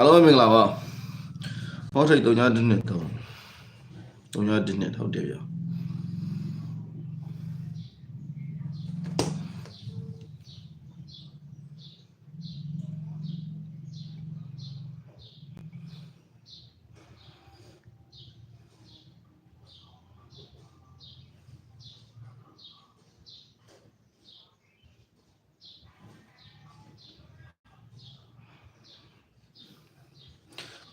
အားလုံးပဲမင်္ဂလာပါဟောထိတ်3ညတစ်နှစ်တော့3ညတစ်နှစ်ဟုတ်တယ်ဗျာ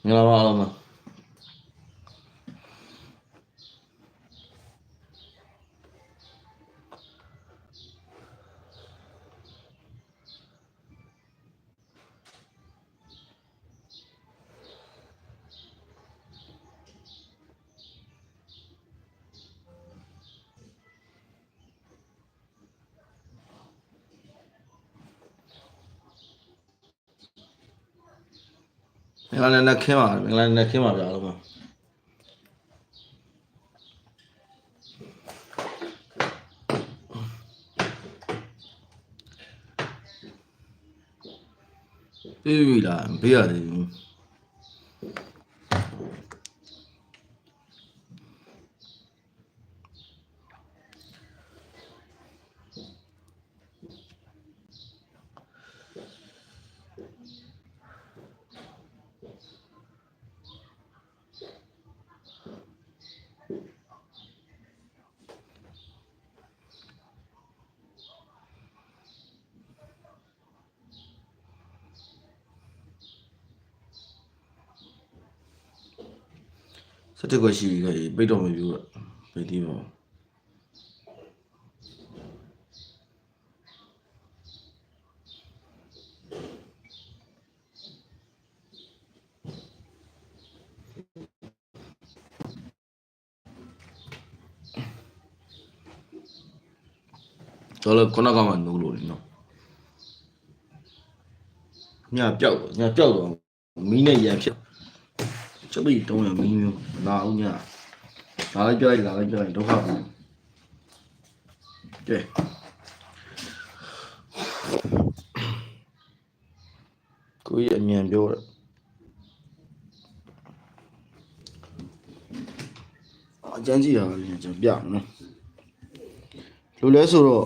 မင်္ဂလာပါအား င်္ဂလာနဲ့နဲ့ခင်းပါမင်္ဂလာနဲ့နဲ့ခင်းပါဗျာအားလုံးပဲပြေးပြီလားမပြေးရသေးဘူး စက်တက်ခွက်ရှိပြီခဲ့ပိတ်တော့မပြူတော့ပိတ်သေးပါဘူးကျွန်တော်ခုနကမှနိုးလို့လေနော်ညပြောက်တော့ညပြောက်တော့မီးနဲ့ရံဖြစ် ကျုပ်ပြီးတုံးရမီးမျိုးမနာအောင်ညလာလိုက်ကြိုက်လာလိုက်ကြိုက်ဒုက္ခပါကဲကိုကြီးအမြန်ပြောတယ်အကျန်းကြည့်တာလည်းကျွန်တော်ပြမယ်နော်လူလဲဆိုတော့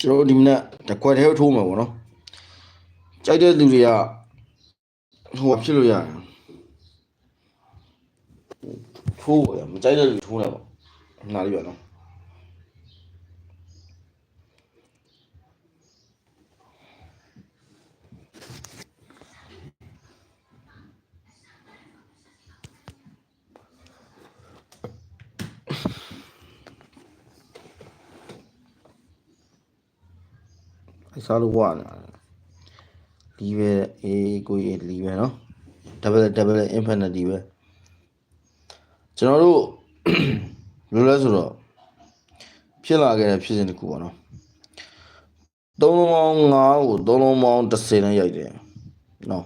ကျွန်တော်ဒီမနက်တစ်ခွက်တည်းထိုးမှာပေါ့နော်ကြိုက်တဲ့လူတွေကဟိုဖြစ်လို့ရတယ် ထိုးရမကြိုက်တဲ့လူထိုးနေပေါ့နားလေးပါနော်အစားလို့ဝါနေတာလီပဲအေးကိုကြီးလီပဲနော် double double infinity ပဲ ကျွန်တော်တို့လိုလဲဆိုတော့ဖြစ်လာခဲ့တဲ့ဖြစ်စဉ်တစ်ခုပေါ့နော်သုံးလုံးပေါင်း9ကိုသုံးလုံးပေါင်း10နဲ့ရိုက်တယ်နော်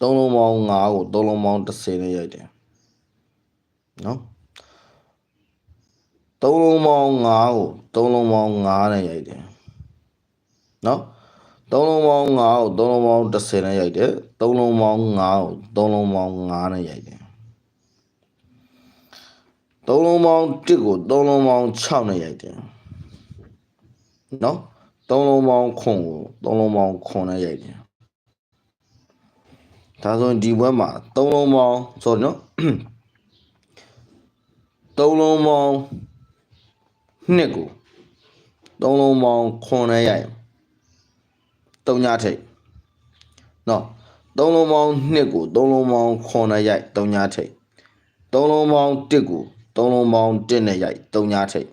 သုံးလုံးပေါင်း9ကိုသုံးလုံးပေါင်း10နဲ့ရိုက်တယ်နော်သုံးလုံးပေါင်း9ကိုသုံးလုံးပေါင်း9နဲ့ရိုက်တယ်နော်သုံးလုံးပေါင်း9ကိုသုံးလုံးပေါင်း10နဲ့ရိုက်တယ်သုံးလုံးပေါင်း9ကိုသုံးလုံးပေါင်း9နဲ့ရိုက်တယ် သုံးလုံးပေါင်း1ကိုသုံးလုံးပေါင်း6နဲ့ရိုက်တယ်နော်သုံးလုံးပေါင်း9ကိုသုံးလုံးပေါင်း9နဲ့ရိုက်တယ်ဒါဆိုရင်ဒီဘက်မှာသုံးလုံးပေါင်း sorry နော်သုံးလုံးပေါင်း2ကိုသုံးလုံးပေါင်း9နဲ့ရိုက်တုံညာထိတ်နော်သုံးလုံးပေါင်း2ကိုသုံးလုံးပေါင်း9နဲ့ရိုက်တုံညာထိတ်သုံးလုံးပေါင်း1ကို သုံးလုံးပေါင်း1နဲ့ရိုက်တုံညာထိတ်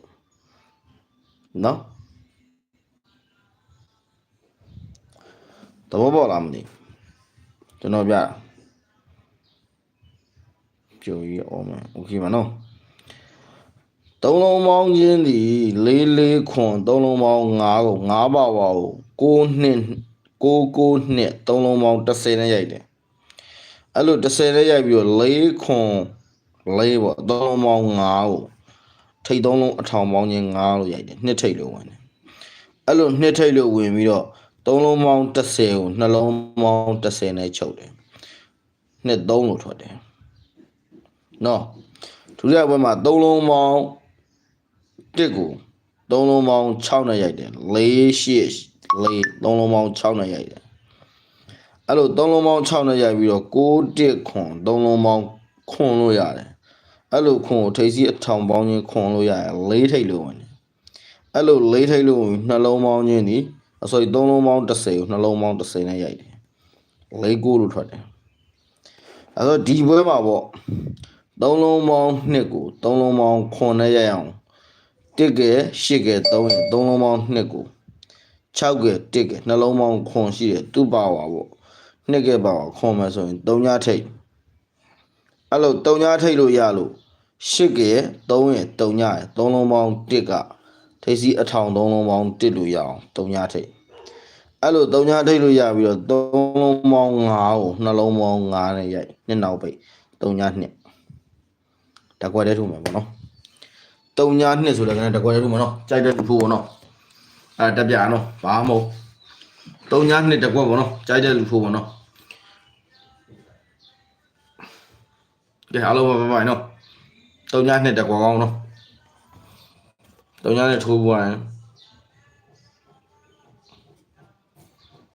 နော်သဘောပေါက်လားမသိကျွန်တော်ပြတာကြိုကြီးအောင်မယ်โอเคပါနော်သုံးလုံးပေါင်းချင်းဒီလေးလေးခွန်သုံးလုံးပေါင်း9ကို9ပါပါကို6နှစ်6 9နှစ်သုံးလုံးပေါင်း10နဲ့ရိုက်တယ်အဲ့လို10နဲ့ရိုက်ပြီးတော့လေးခွန် လေးပေါ့သုံးလုံးပေါင်း9ကိုထိတ်သုံးလုံးအထောင်ပေါင်းချင်း9လို့ရိုက်တယ်နှစ်ထိတ်လို့ဝင်တယ်အဲ့လိုနှစ်ထိတ်လို့ဝင်ပြီးတော့သုံးလုံးပေါင်း10ကိုနှလုံးပေါင်း10နဲ့ချုပ်တယ်နှစ်3လို့ထွက်တယ်နော်ဒုတိယပွဲမှာ3လုံးပေါင်း1ကို3လုံးပေါင်း6နဲ့ရိုက်တယ်4 8 4 3လုံးပေါင်း6နဲ့ရိုက်တယ်အဲ့လို3လုံးပေါင်း6နဲ့ရိုက်ပြီးတော့6 1ခွန်3လုံးပေါင်းခွန်လို့ရတယ် အဲ့လိုခွန်ကိုထိပ်စီးအထောင်ပေါင်းချင်းခွန်လို့ရတယ်၄ထိပ်လို့ဝင်တယ်အဲ့လို၄ထိပ်လို့ဝင်နှလုံးပေါင်းချင်းဒီအစိုးရ3လုံးပေါင်း10ကိုနှလုံးပေါင်း10နဲ့ရိုက်တယ်၄ကိုလို့ထွက်တယ်အဲ့တော့ဒီပွဲမှာပေါ့3လုံးပေါင်း2ကို3လုံးပေါင်းခွန်နဲ့ရိုက်အောင်တစ်ကဲရှစ်ကဲ3ရင်3လုံးပေါင်း2ကို6ကဲတစ်ကဲနှလုံးပေါင်းခွန်ရှိတယ်သူ့ပါဝါပေါ့နှစ်ကဲပါဝါခွန်မယ်ဆိုရင်3ညထိပ် အဲ့လို3ညထိပ်လို့ရလို့ရှစ်ကဲ3ရင်3ညရယ်3လုံးပေါင်း1ကထိပ်စီအထောင်3လုံးပေါင်း1လို့ရအောင်3ညထိပ်အဲ့လို3ညထိပ်လို့ရပြီးတော့3လုံးပေါင်း5ကိုနှလုံးပေါင်း5နဲ့ရိုက်နှစ်နောက်ပိတ်3ည2တကွက်တည်းထုမယ်ပေါ့နော်3ည2ဆိုတဲ့ကနေ့တကွက်တည်းထုမယ်နော်ကြိုက်တဲ့လူဖို့ပေါ့နော်အဲ့တက်ပြနော်ဘာမှမဟုတ်3ည2တကွက်ပေါ့နော်ကြိုက်တဲ့လူဖို့ပေါ့နော် ကဲအားလုံးပါပါပါနော်3ည2တကွက်ကောင်းနော်3ည2ထိုးပွားရင်